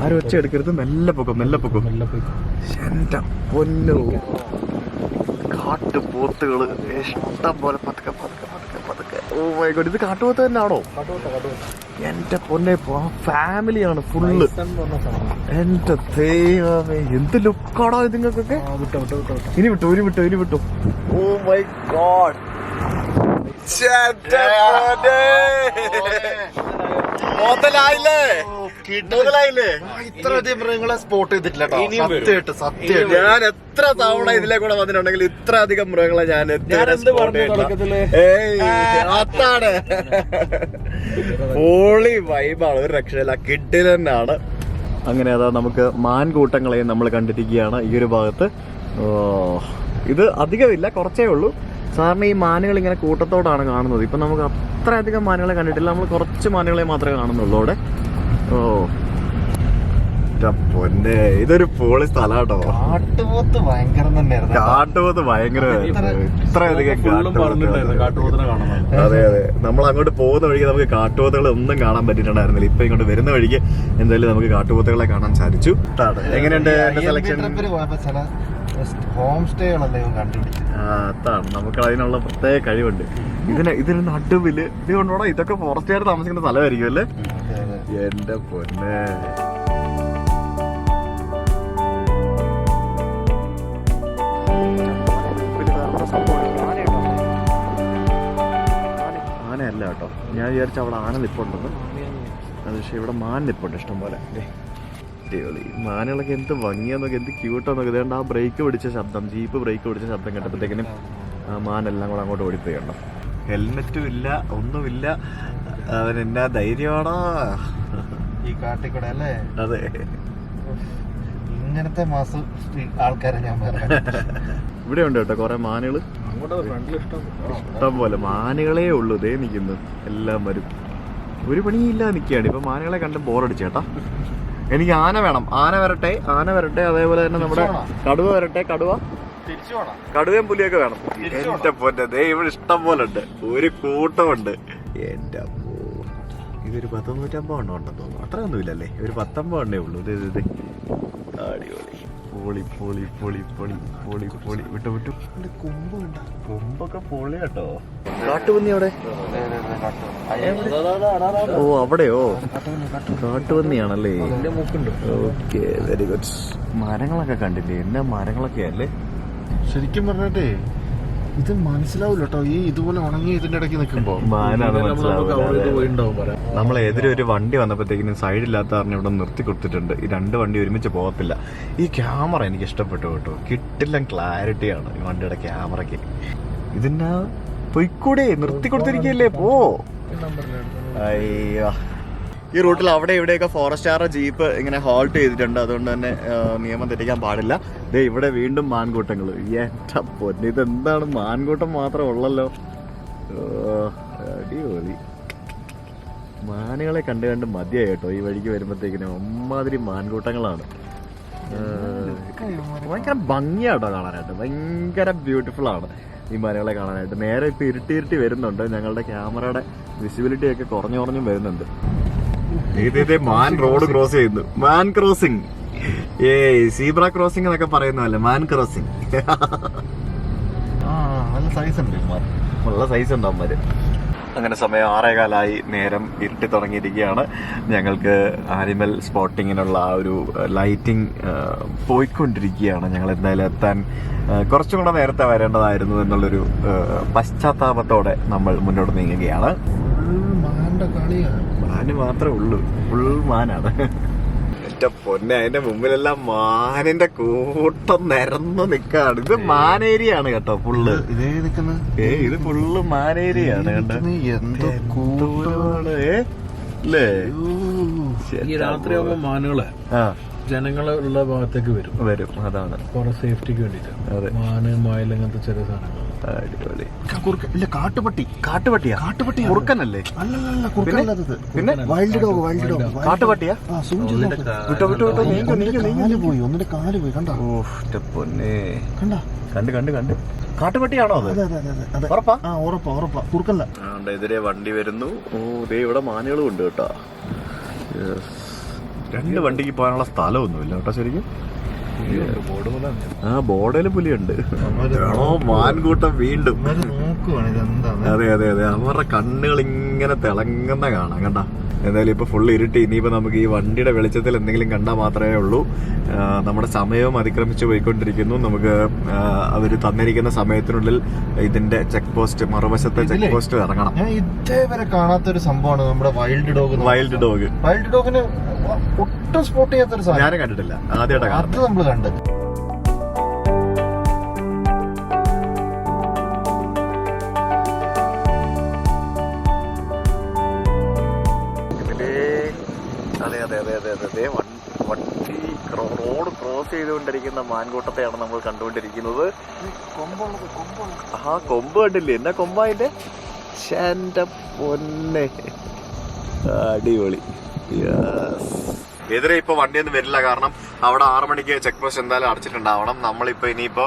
[SPEAKER 1] ആരും ഒച്ച എടുക്കരുത്? മെല്ലെ പൊക്കോ മെല്ലെ പൊക്കോ. എന്റെ പൊന്നു. കാട്ടുപോത്തുകൾ ഇഷ്ടം പോലെ പതുക്കെ പതുക്കെ ഓ മൈ ഗോഡ് ഇത് കാട്ടുപോത്ത് തന്നെയാണോ? എന്റെ പൊന്നെ ഫാമിലിയാണ് ഫുള്ള് എന്റെ ദൈവമേ എന്ത് ലുക്കാണോ ഇതിങ്ങൾക്കൊക്കെ ഇനി വിട്ടു ഇനി വിട്ടു ഇനി വിട്ടു. ഓ മൈ ഗോഡ് മുതലായില്ലേ? മുതലായില്ലേ?
[SPEAKER 2] ഇത്ര അധികം മൃഗങ്ങളെ സ്പോട്ട് ചെയ്തിട്ടില്ല സത്യമായിട്ട് സത്യമായിട്ട്
[SPEAKER 1] ഞാൻ എത്ര തവണ ഇതിലെ കൂടെ വന്നിട്ടുണ്ടെങ്കിൽ ഇത്ര അധികം മൃഗങ്ങളെ ഞാൻ അത്താണ് പോളി വൈബാണ് ഒരു രക്ഷയില്ല. കിഡിൽ തന്നെയാണ്. അങ്ങനെ അതാ നമുക്ക് മാൻകൂട്ടങ്ങളെയും നമ്മൾ കണ്ടിരിക്കുകയാണ് ഈ ഒരു ഭാഗത്ത്. ഓ ഇത് അധികമില്ല കുറച്ചേ ഉള്ളൂ. സാറിന് ഈ മാനുകൾ ഇങ്ങനെ കൂട്ടത്തോടാണ് കാണുന്നത്. ഇപ്പൊ നമുക്ക് അത്രയധികം മാനുകളെ കണ്ടിട്ടില്ല. നമ്മൾ കുറച്ച് മാനുകളെ മാത്രമേ കാണുന്നുള്ളൂ അവിടെ. ഓ. പൊന്നെ ഇതൊരു പോളി സ്ഥലാട്ടോ
[SPEAKER 2] കാട്ടുപോത്ത് ഭയങ്കര തന്നെയായിരുന്നു. കേട്ടോ.
[SPEAKER 1] കാട്ടുപോത്ത് ഭയങ്കര ഇത്രയധികം അതെ അതെ. നമ്മൾ അങ്ങോട്ട് പോകുന്ന വഴിക്ക് നമുക്ക് കാട്ടുപോത്തുകൾ ഒന്നും കാണാൻ പറ്റിയിട്ടുണ്ടായിരുന്നില്ല. ഇപ്പൊ ഇങ്ങോട്ട് വരുന്ന വഴിക്ക് എന്തായാലും നമുക്ക് കാട്ടുപോത്തുകളെ കാണാൻ സാധിച്ചു. എങ്ങനെയുണ്ട് സെലക്ഷൻ
[SPEAKER 2] ഹോം സ്റ്റേകളല്ലേ
[SPEAKER 1] നമുക്ക് അതിനുള്ള പ്രത്യേക കഴിവുണ്ട്. ഇതിന് ഇതിന് നടുവിൽ ഇത് ഇതൊക്കെ ഇതൊക്കെ ആയിട്ട് താമസിക്കുന്ന സ്ഥലമായിരിക്കും അല്ലേ? എന്റെ പൊന്നെ. ആനയല്ല കേട്ടോ. ഞാൻ വിചാരിച്ച അവിടെ ആന നിപ്പുണ്ടെന്ന്. അത് പക്ഷേ ഇവിടെ മാൻ നിപ്പുണ്ട് ഇഷ്ടംപോലെ. അടിപൊളി. മാനുകളൊക്കെ എന്ത് ഭംഗിയാന്നൊക്കെ എന്ത് ക്യൂട്ടാന്നൊക്കെ ഇതേണ്ട ആ ബ്രേക്ക് പിടിച്ച ശബ്ദം ജീപ്പ് ബ്രേക്ക് പിടിച്ച ശബ്ദം കേട്ടപ്പോഴത്തേക്കിനും ആ മാനെല്ലാം കൂടെ അങ്ങോട്ട് ഓടിപ്പോയി കണ്ടോ. ഹെൽമെറ്റും ഇല്ല ഒന്നുമില്ല. അവൻ എന്നാ ധൈര്യമാണോ?
[SPEAKER 2] ഈ കാട്ടിക്കൂടെ അല്ലേ?
[SPEAKER 1] അതെ.
[SPEAKER 2] ഇങ്ങനത്തെ മാസം ആൾക്കാരെ ഞാൻ പറയാം.
[SPEAKER 1] ഇവിടെ ഉണ്ട് കേട്ടോ കുറെ മാനുകൾ
[SPEAKER 3] ഇഷ്ടം.
[SPEAKER 1] പോലെ മാനുകളേ ഉള്ളൂ. ദേ നിൽക്കുന്നു. എല്ലാം വരും. ഒരു പണിയില്ല നിൽക്കുകയാണ്. ഇപ്പൊ മാനുകളെ കണ്ട് ബോറടിച്ചു ചേട്ടാ എനിക്ക് ആന വേണം. ആന വരട്ടെ ആന വരട്ടെ അതേപോലെ തന്നെ നമ്മുടെ കടുവ വരട്ടെ കടുവ. കടുവയും പുലിയൊക്കെ വേണം. എന്റെ പൊന്നെ ദേ ഇവിടെ ഇഷ്ടം പോലെ ഉണ്ട്. ഒരു കൂട്ടമുണ്ട്. എന്റെ. ഇതൊരു പത്തൊന്നൂറ്റമ്പത് എണ്ണം ഉണ്ടെന്ന് തോന്നുന്നു. അത്രയൊന്നുമില്ലല്ലേ? ഒരു പത്തൊമ്പത് എണ്ണേ ഉള്ളൂ. ഇത് ഇത് ഇത്. അടിപൊളി. പൊളി പൊളി പൊളി പൊളി പൊളി പൊളി. വിട്ടു വിട്ടു.
[SPEAKER 2] കൊമ്പ് കണ്ട
[SPEAKER 1] കൊമ്പൊക്കെ പൊളി കേട്ടോ കാട്ടുപന്നി അവിടെ? ഓ അവിടെയോ? കാട്ടുപന്നിയാണല്ലേ? ഓക്കെ വെരി ഗുഡ് മരങ്ങളൊക്കെ കണ്ടില്ലേ? എന്നാ മരങ്ങളൊക്കെ അല്ലേ
[SPEAKER 2] ശരിക്കും പറഞ്ഞിട്ടേ ഇത് മനസ്സിലാവില്ല കേട്ടോ ഈ ഇതുപോലെ ഉണങ്ങി ഇതിന്റെ ഇടയ്ക്ക് നിൽക്കുമ്പോ. *laughs*
[SPEAKER 1] നമ്മൾ എതിരെ ഒരു വണ്ടി വന്നപ്പോഴത്തേക്കിനും സൈഡില്ലാത്ത കാരണം ഇവിടെ നിർത്തി കൊടുത്തിട്ടുണ്ട്. ഈ രണ്ട് വണ്ടി ഒരുമിച്ച് പോകത്തില്ല. ഈ ക്യാമറ എനിക്ക് ഇഷ്ടപ്പെട്ടു കേട്ടോ. കിട്ടില്ല ക്ലാരിറ്റിയാണ് ഈ വണ്ടിയുടെ ക്യാമറയ്ക്ക് ഇതിന്നാ പൊയ്ക്കൂടെ നിർത്തി കൊടുത്തിരിക്കല്ലേ പോ. അയ്യോ. ഈ റൂട്ടിൽ അവിടെ ഇവിടെയൊക്കെ ഫോറസ്റ്റാറ ജീപ്പ് ഇങ്ങനെ ഹോൾട്ട് ചെയ്തിട്ടുണ്ട്. അതുകൊണ്ട് തന്നെ നിയമം തെറ്റിക്കാൻ പാടില്ല. ദേ ഇവിടെ വീണ്ടും മാൻകൂട്ടങ്ങൾ എന്റെ പൊന്നെ. ഇതെന്താണ്? മാൻകൂട്ടം മാത്രം ഉള്ളല്ലോ. അടിപൊളി. മാനുകളെ കണ്ട് കണ്ട് മതിയായി കേട്ടോ. ഈ വഴിക്ക് വരുമ്പോഴത്തേക്കിന് അമ്മാതിരി മാൻകൂട്ടങ്ങളാണ്. ഭയങ്കര ഭംഗിയാട്ടോ കാണാനായിട്ട്. ഭയങ്കര ബ്യൂട്ടിഫുൾ ആണ് ഈ മാനുകളെ കാണാനായിട്ട്. നേരെ ഇപ്പൊ ഇരുട്ടി ഇരുട്ടി വരുന്നുണ്ട്. ഞങ്ങളുടെ ക്യാമറയുടെ വിസിബിലിറ്റി ഒക്കെ കുറഞ്ഞു കുറഞ്ഞും വരുന്നുണ്ട്. മാൻ റോഡ് ക്രോസ് ചെയ്യുന്നു. മാൻ ക്രോസിംഗ് ഏ സീബ്ര ക്രോസിംഗ് എന്നൊക്കെ പറയുന്നതല്ലേ മാൻ ക്രോസിംഗ്
[SPEAKER 2] നല്ല സൈസ് ഉണ്ട്.
[SPEAKER 1] ഉള്ള സൈസ് ഉണ്ട് അമ്മര് അങ്ങനെ സമയം ആറേകാലായി നേരം ഇരുട്ടി തുടങ്ങിയിരിക്കുകയാണ്. ഞങ്ങൾക്ക് ആനിമൽ സ്പോട്ടിങ്ങിനുള്ള ആ ഒരു ലൈറ്റിംഗ് പോയിക്കൊണ്ടിരിക്കുകയാണ്. ഞങ്ങൾ എന്തായാലും എത്താൻ കുറച്ചും കൂടെ നേരത്തെ വരേണ്ടതായിരുന്നു എന്നുള്ളൊരു പശ്ചാത്താപത്തോടെ നമ്മൾ മുന്നോട്ട് നീങ്ങുകയാണ്.
[SPEAKER 2] ഫുൾ കളിയാണ്. കളിയാ
[SPEAKER 1] മാന് മാത്രമേ ഉള്ളൂ. ഫുൾ മാനാണ്. എന്റെ പൊന്നെ അതിന്റെ മുമ്പിലെല്ലാം മാനിന്റെ കൂട്ടം നിരന്നു നിക്കാണ്. ഇത് മാനേരിയാണ് കേട്ടോ ഫുള്ള്.
[SPEAKER 2] ഇതേ നിൽക്കുന്നത്
[SPEAKER 1] ഏ ഇത് ഫുള്ള് മാനേരിയാണ് കേട്ടോ.
[SPEAKER 2] എന്തോ കൂട്ടം?
[SPEAKER 1] കൂട്ടമാണ് ഏ? അല്ലേ
[SPEAKER 3] ഈ രാത്രിയാകുമ്പോ മാനുകളെ.
[SPEAKER 1] ആ
[SPEAKER 3] ജനങ്ങളെ ഉള്ള ഭാഗത്തേക്ക് വരും.
[SPEAKER 1] വരും അതാണ്.
[SPEAKER 3] കുറെ സേഫ്റ്റിക്ക് വേണ്ടിട്ട്
[SPEAKER 1] അതെ.
[SPEAKER 3] മാന് മായൽ അങ്ങനത്തെ ചെറിയ സാധനങ്ങൾ.
[SPEAKER 1] അടിപൊളി.
[SPEAKER 2] ഇല്ല കാട്ടുപട്ടി.
[SPEAKER 1] കാട്ടുപട്ടിയാ?
[SPEAKER 2] കാട്ടുപട്ടി
[SPEAKER 1] കുറുക്കനല്ലേ?
[SPEAKER 2] അല്ലല്ല കുറുക്കനല്ലത്
[SPEAKER 1] പിന്നെ?
[SPEAKER 2] വൈൽഡ് ഡോഗ് വൈൽഡ് ഡോഗ്
[SPEAKER 1] കാട്ടുപട്ടിയാ?
[SPEAKER 2] ആ zoom ചെയ്ത് നോക്ക്.
[SPEAKER 1] വിട്ടോ വിട്ടോ വിട്ടോ. നീങ്ങോ നീങ്ങോ നീങ്ങോ
[SPEAKER 2] കാൽ പോയി. ഒന്നിന്റെ കാൽ പോയി. കണ്ട?
[SPEAKER 1] ഓ പൊന്നെ.
[SPEAKER 2] കണ്ട?
[SPEAKER 1] കണ്ട് കണ്ട് കണ്ട്. കാട്ടുപട്ടിയാണോ അത്? ഉറപ്പാ?
[SPEAKER 2] ആ ഉറപ്പാ ഉറപ്പാ. കുറുക്കല്ല
[SPEAKER 1] എതിരെ വണ്ടി വരുന്നു. ഓ ദേ ഇവിടെ മാനുകളും ഉണ്ട് കേട്ടോ. Yes. രണ്ട് വണ്ടിക്ക് പോകാനുള്ള സ്ഥലമൊന്നുമില്ല കേട്ടോ ശരിക്കും. ആ ബോർഡേൽ പുലിയുണ്ട്. ഓ മാൻകൂട്ടം വീണ്ടും. അതെ അതെ അതെ. അവരുടെ കണ്ണുകൾ ഇങ്ങനെ തിളങ്ങുന്ന കാണാം കണ്ട. എന്തായാലും ഇപ്പൊ ഫുൾ ഇരുട്ടി. ഇനിയിപ്പോ നമുക്ക് ഈ വണ്ടിയുടെ വെളിച്ചത്തിൽ എന്തെങ്കിലും കണ്ടാൽ മാത്രമേ ഉള്ളൂ. നമ്മുടെ സമയവും അതിക്രമിച്ച് പോയിക്കൊണ്ടിരിക്കുന്നു. നമുക്ക് അവർ തന്നിരിക്കുന്ന സമയത്തിനുള്ളിൽ ഇതിന്റെ ചെക്ക് പോസ്റ്റ് മറുവശത്തെ ചെക്ക്? പോസ്റ്റ് ഇറങ്ങണം.
[SPEAKER 2] ഞാൻ കാണാത്ത ഒരു സംഭവമാണ് നമ്മുടെ wild dog
[SPEAKER 1] wild dog
[SPEAKER 2] wild ഡോഗിന് ഒട്ടും സ്പോട്ട് ചെയ്യാത്ത ഒരു സാധനം.
[SPEAKER 1] ഞാനും കണ്ടിട്ടില്ല. ആദ്യമായിട്ടാണ്
[SPEAKER 2] അത് നമ്മൾ കണ്ട്
[SPEAKER 1] ചെയ്തുകൊണ്ടിരിക്കുന്ന മാൻകൂട്ടത്തെയാണ് നമ്മൾ കണ്ടുകൊണ്ടിരിക്കുന്നത്. ആ കൊമ്പ് കണ്ടില്ലേ? എന്നാ കൊമ്പായിന്റെ എന്റെ പൊന്നെ. അടിപൊളി. എതിരെ ഇപ്പൊ വണ്ടിയൊന്നും വരില്ല കാരണം അവിടെ ആറു മണിക്ക് ചെക്ക് പോസ്റ്റ് എന്തായാലും അടച്ചിട്ടുണ്ടാവണം. നമ്മളിപ്പോ ഇനിയിപ്പോ.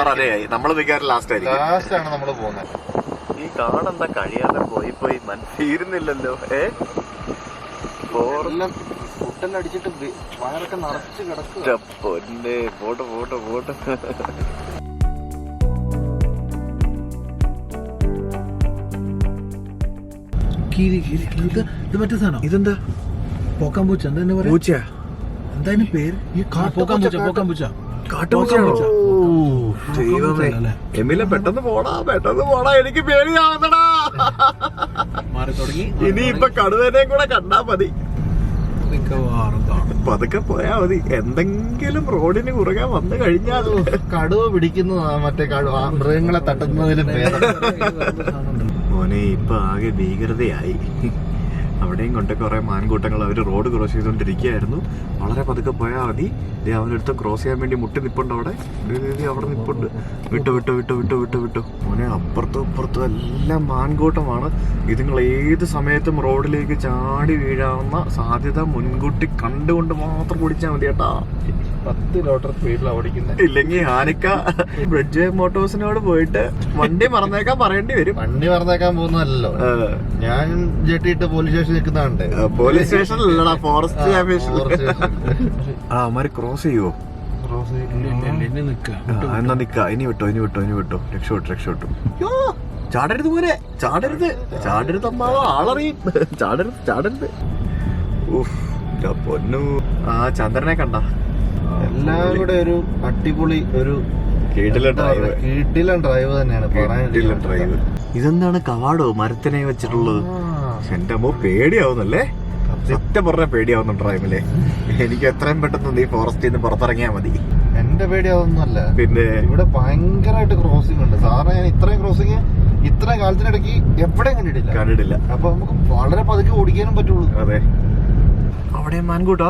[SPEAKER 1] ആറരയായി നമ്മൾ മിക്കവാറും ലാസ്റ്റ് ആയിരിക്കും.
[SPEAKER 2] ലാസ്റ്റ് ആണ് നമ്മൾ പോകുന്നത്.
[SPEAKER 1] ഈ കാടെന്താ കഴിയാതെ പോയി പോയി മൻ തീരുന്നില്ലല്ലോ ഏ?
[SPEAKER 2] എല്ലാം ഫുഡെല്ലാം അടിച്ചിട്ട് വയറൊക്കെ നിറച്ച് കിടക്കുക.
[SPEAKER 1] പൊന്നെ. പോട്ട് പോട്ട് പോട്ട്.
[SPEAKER 3] കീരി കീരി. ഇത് ഇത് മറ്റേ സാധനം?
[SPEAKER 1] ഇതെന്താ?
[SPEAKER 3] പോക്കാൻ പൂച്ച എന്താ തന്നെ പറയാ
[SPEAKER 1] പൂച്ച
[SPEAKER 3] എന്താ അതിന്റെ പേര്?
[SPEAKER 2] ഈ?
[SPEAKER 1] എമിലെ പെട്ടെന്ന് പോടാ പെട്ടെന്ന് പോടാ. എനിക്ക് പേടിയാവുന്നടാ
[SPEAKER 3] മാറി
[SPEAKER 1] ഇനി ഇപ്പൊ കടുവനെ കൂടെ കണ്ടാ മതി.
[SPEAKER 3] മിക്കവാറും കാണും.
[SPEAKER 1] പതുക്കെ പോയാ മതി. എന്തെങ്കിലും റോഡിന് കുറുകെ വന്നു കഴിഞ്ഞാൽ
[SPEAKER 2] കടുവ പിടിക്കുന്നതാ മറ്റേ കടുവ. മൃഗങ്ങളെ തട്ടുന്നതിന്
[SPEAKER 1] മോനെ ഇപ്പൊ ആകെ ഭീകരതയായി. അവിടെയും കൊണ്ട് കുറേ മാൻകൂട്ടങ്ങൾ അവർ റോഡ് ക്രോസ് ചെയ്തുകൊണ്ടിരിക്കുകയായിരുന്നു. വളരെ പതുക്കെ പോയാൽ മതി. ദേ അവനടുത്ത് ക്രോസ് ചെയ്യാൻ വേണ്ടി മുട്ടി നിപ്പുണ്ട് അവിടെ. അവിടെ നിപ്പുണ്ട്. വിട്ടു വിട്ടു വിട്ടു വിട്ടു വിട്ടു വിട്ടു. മോനെ അപ്പുറത്തും ഇപ്പുറത്തും എല്ലാം മാൻകൂട്ടമാണ്. ഇതുങ്ങൾ ഏത് സമയത്തും റോഡിലേക്ക് ചാടി വീഴാവുന്ന സാധ്യത മുൻകൂട്ടി കണ്ടുകൊണ്ട് മാത്രം ഓടിച്ചാൽ മതി കേട്ടാ
[SPEAKER 2] പത്ത് കിലോമീറ്റർ സ്പീഡിലാണ് ഓടിക്കുന്നത്
[SPEAKER 1] ഇല്ലെങ്കിൽ ഹാനിക്ക ബ്രിഡ്ജ് മോട്ടോഴ്സിനോട് പോയിട്ട് വണ്ടി മറന്നേക്കാൻ പറയേണ്ടി വരും.
[SPEAKER 2] വണ്ടി മറന്നേക്കാൻ പോകുന്നതല്ലോ ഞാൻ ജെട്ടിയിട്ട് പോലീസ് സ്റ്റേഷൻ നിൽക്കുന്നതാണ്ട്.
[SPEAKER 1] പോലീസ് സ്റ്റേഷനിലല്ലടാ ഫോറസ്റ്റ് ആ അവന്മാര് ക്രോസ് ചെയ്യുവോ?
[SPEAKER 3] എന്നെ നിക്ക.
[SPEAKER 1] ഇനി വിട്ടോ ഇനി വിട്ടോ ഇനി വിട്ടോ. രക്ഷപ്പെട്ടു രക്ഷപ്പെട്ടു. വിട്ടു ചാടരുത് പോലെ ചാടരുത്. ചാടരുത് അമ്മാവ ആളറിയും. ചാടരുത് ചാടരുത്. ഉഫ്, എന്റെ പൊന്നു. ആ ചന്ദ്രനെ കണ്ട.
[SPEAKER 2] എല്ലാം കൂടെ ഒരു അടിപൊളി ഒരു
[SPEAKER 1] ഡ്രൈവ്
[SPEAKER 2] തന്നെയാണ്
[SPEAKER 1] ഡ്രൈവ് ഇതെന്താണ് കവാടോ? മരത്തിനെ വെച്ചിട്ടുള്ളത്. എന്റെ അമ്മ പേടിയാവുന്നല്ലേ? സത്യം പറഞ്ഞ പേടിയാവുന്ന ഡ്രൈവിലെ എനിക്ക് എത്രയും പെട്ടെന്ന് നീ ഫോറസ്റ്റിൽ നിന്ന് പുറത്തിറങ്ങിയാ മതി.
[SPEAKER 2] എന്റെ പേടി അതൊന്നുമല്ല
[SPEAKER 1] പിന്നെ?
[SPEAKER 2] ഇവിടെ ഭയങ്കരമായിട്ട് ക്രോസിംഗ് ഉണ്ട്. സാറിന് ഞാൻ ഇത്രയും ക്രോസിംഗ് ഇത്രയും കാലത്തിനിടയ്ക്ക് എവിടെയും കണ്ടിട്ടില്ല.
[SPEAKER 1] കണ്ടിട്ടില്ല.
[SPEAKER 2] അപ്പൊ നമുക്ക് വളരെ പതുക്കെ ഓടിക്കാനും പറ്റുള്ളൂ.
[SPEAKER 1] അതെ. അവിടെ മാൻകൂട്ടാ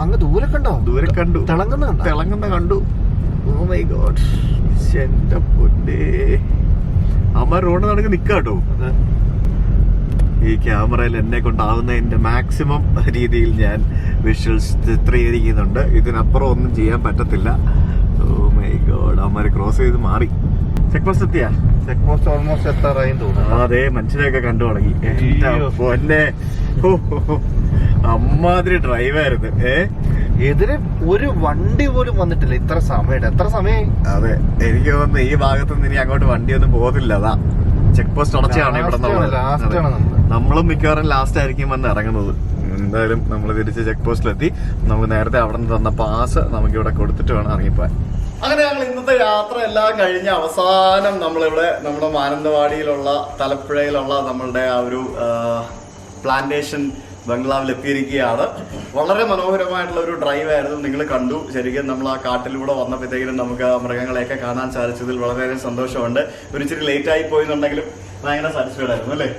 [SPEAKER 2] അങ്ങ് ദൂരെ കണ്ടോ?
[SPEAKER 1] ദൂരെ കണ്ടു.
[SPEAKER 2] തിളങ്ങുന്ന?
[SPEAKER 1] തിളങ്ങുന്ന കണ്ടു. ഓ മൈ ഗോഡ് എന്റെ പൊന്നേ. അമ്മ റോഡ് നടക്ക് നിക്കാട്ടോ. ഈ ക്യാമറയിൽ എന്നെ കൊണ്ടാവുന്നതിന്റെ മാക്സിമം രീതിയിൽ ഞാൻ വിഷ്വൽസ് ചിത്രീകരിക്കുന്നുണ്ട്. ഇതിനപ്പുറം ഒന്നും ചെയ്യാൻ പറ്റത്തില്ല. ഓ മൈ ഗോഡ് അമ്മ ക്രോസ് ചെയ്ത് മാറി. ചെക്ക് പോസ്റ്റ് എത്തിയാ?
[SPEAKER 2] ചെക്ക് പോസ്റ്റ് ഓൾമോസ്റ്റ് എത്താറായി തോന്നുന്നു
[SPEAKER 1] അതെ മനുഷ്യരെയൊക്കെ കണ്ടു തുടങ്ങി. പൊന്നെ. അമ്മാതിരി ഡ്രൈവായിരുന്നു ഏ?
[SPEAKER 2] എതിരെ ഒരു വണ്ടി പോലും വന്നിട്ടില്ല. ഇത്ര സമയം എത്ര സമയം
[SPEAKER 1] അതെ എനിക്ക് തോന്നുന്നു ഈ ഭാഗത്ത് നിന്ന് ഇനി അങ്ങോട്ട് വണ്ടിയൊന്നും പോകുന്നില്ല അതാ ചെക്ക് പോസ്റ്റ് ഉടച്ചാണ് ഇവിടെ നമ്മൾ. മിക്കവാറും ലാസ്റ്റ് ആയിരിക്കും വന്ന് ഇറങ്ങുന്നത്. എന്തായാലും നമ്മൾ തിരിച്ച് ചെക്ക് പോസ്റ്റിലെത്തി നമുക്ക് നേരത്തെ അവിടെ നിന്ന് തന്ന പാസ് നമുക്ക് ഇവിടെ കൊടുത്തിട്ട് വേണം ഇറങ്ങിപ്പോവാൻ. അങ്ങനെ ഞങ്ങൾ ഇന്നത്തെ യാത്ര എല്ലാം കഴിഞ്ഞ് അവസാനം നമ്മളിവിടെ നമ്മുടെ മാനന്തവാടിയിലുള്ള തലപ്പുഴയിലുള്ള നമ്മളുടെ ആ ഒരു പ്ലാന്റേഷൻ ബംഗ്ലാവിൽ എത്തിയിരിക്കുകയാണ്. വളരെ മനോഹരമായിട്ടുള്ള ഒരു ഡ്രൈവ് ആയിരുന്നു. നിങ്ങൾ കണ്ടു. ശരിക്കും നമ്മൾ ആ കാട്ടിലൂടെ വന്നപ്പോഴത്തേക്കും നമുക്ക് മൃഗങ്ങളെയൊക്കെ കാണാൻ സാധിച്ചതിൽ വളരെയധികം സന്തോഷമുണ്ട്. ഒരു ഇച്ചിരി ലേറ്റ് ആയി പോയെന്നുണ്ടെങ്കിലും ഭയങ്കര സാറ്റിസ്ഫൈഡ് ആയിരുന്നു അല്ലേ?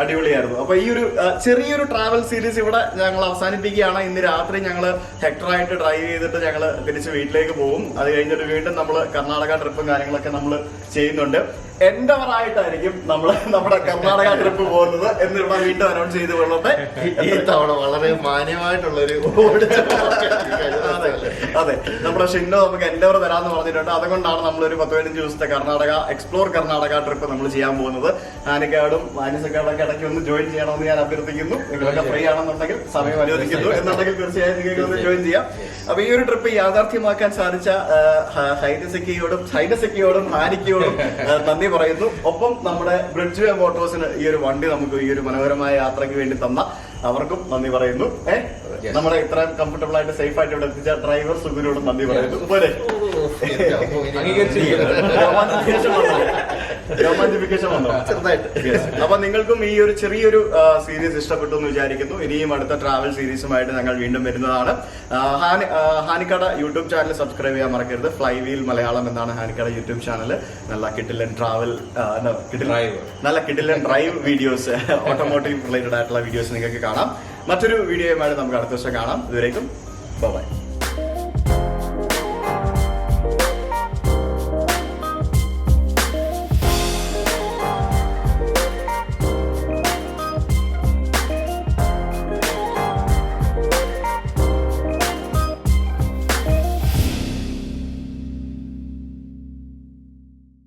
[SPEAKER 1] അടിപൊളിയായിരുന്നു. അപ്പൊ ഈ ഒരു ചെറിയൊരു ട്രാവൽ സീരീസ് ഇവിടെ ഞങ്ങൾ അവസാനിപ്പിക്കുകയാണ്. ഇന്ന് രാത്രി ഞങ്ങൾ ഹെക്ടറായിട്ട് ഡ്രൈവ് ചെയ്തിട്ട് ഞങ്ങൾ തിരിച്ച് വീട്ടിലേക്ക് പോകും. അത് കഴിഞ്ഞിട്ട് വീണ്ടും നമ്മൾ കർണാടക ട്രിപ്പും കാര്യങ്ങളൊക്കെ നമ്മൾ ചെയ്യുന്നുണ്ട്. എൻഡവർ നമ്മൾ നമ്മുടെ കർണാടക ട്രിപ്പ് പോകുന്നത് എന്ന് ഇവിടെ വീണ്ടും അനൗൺസ് ചെയ്ത് കൊള്ളട്ടെ
[SPEAKER 2] ഈ തവണ വളരെ മാന്യമായിട്ടുള്ള ഒരു
[SPEAKER 1] അതെ അതെ. നമ്മുടെ ഷിന്നോ നമുക്ക് എൻഡവർ തരാന്ന് പറഞ്ഞിട്ടുണ്ട്. അതുകൊണ്ടാണ് നമ്മൾ ഒരു പത്ത് പതിനഞ്ച് ദിവസത്തെ കർണാടക എക്സ്പ്ലോർ കർണാടക ട്രിപ്പ് നമ്മൾ ചെയ്യാൻ പോകുന്നത്. ആനക്കാടും മാനസക്കാടൊക്കെ ഇടയ്ക്ക് ഒന്ന് ജോയിൻ ചെയ്യണമെന്ന് ഞാൻ അഭ്യർത്ഥിക്കുന്നു. നിങ്ങളൊക്കെ ഫ്രീ ആണെന്നുണ്ടെങ്കിൽ സമയം അനുവദിക്കുന്നു. എന്നുണ്ടെങ്കിൽ തീർച്ചയായും നിങ്ങൾക്ക് ഒന്ന് ജോയിൻ ചെയ്യാം. അപ്പൊ ഈ ഒരു ട്രിപ്പ് യാഥാർത്ഥ്യമാക്കാൻ സാധിച്ച ഹൈനസെക്കിയോടും ഹൈനസെക്കിയോടും ഹാനിക്കയോടും നന്ദി പറയുന്നു ഒപ്പം നമ്മുടെ ബ്രിഡ്ജ് വേ മോട്ടോഴ്സിന് ഈ ഒരു വണ്ടി നമുക്ക് ഈ ഒരു മനോഹരമായ യാത്രയ്ക്ക് വേണ്ടി തന്ന അവർക്കും നന്ദി പറയുന്നു ഏഹ് നമ്മളെ ഇത്രയും കംഫർട്ടബിൾ ആയിട്ട് സേഫ് ആയിട്ട് ഇവിടെ എത്തിച്ച ഡ്രൈവർ സുഖിനോടും നന്ദി പറയുന്നു പോലെ രോമാഞ്ചിഫിക്കേഷൻ വന്നു?
[SPEAKER 2] ചെറുതായിട്ട്.
[SPEAKER 1] അപ്പൊ നിങ്ങൾക്കും ഈ ഒരു ചെറിയൊരു സീരീസ് ഇഷ്ടപ്പെട്ടു എന്ന് വിചാരിക്കുന്നു. ഇനിയും അടുത്ത ട്രാവൽ സീരീസുമായിട്ട് ഞങ്ങൾ വീണ്ടും വരുന്നതാണ്. ഹാനിക്കട യൂട്യൂബ് ചാനൽ സബ്സ്ക്രൈബ് ചെയ്യാൻ മറക്കരുത്. ഫ്ലൈ വീൽ മലയാളം എന്നാണ് ഹാനിക്കട യൂട്യൂബ് ചാനൽ നല്ല കിട്ടിലൻ ട്രാവൽ. നല്ല കിട്ടിലൻ ഡ്രൈവ് വീഡിയോസ് ഓട്ടോമോട്ടീവ് റിലേറ്റഡ് ആയിട്ടുള്ള വീഡിയോസ് നിങ്ങൾക്ക് കാണാം. മറ്റൊരു വീഡിയോയുമായിട്ട് നമുക്ക് അടുത്ത ദിവസം കാണാം. ഇതുവരേക്കും ബൈ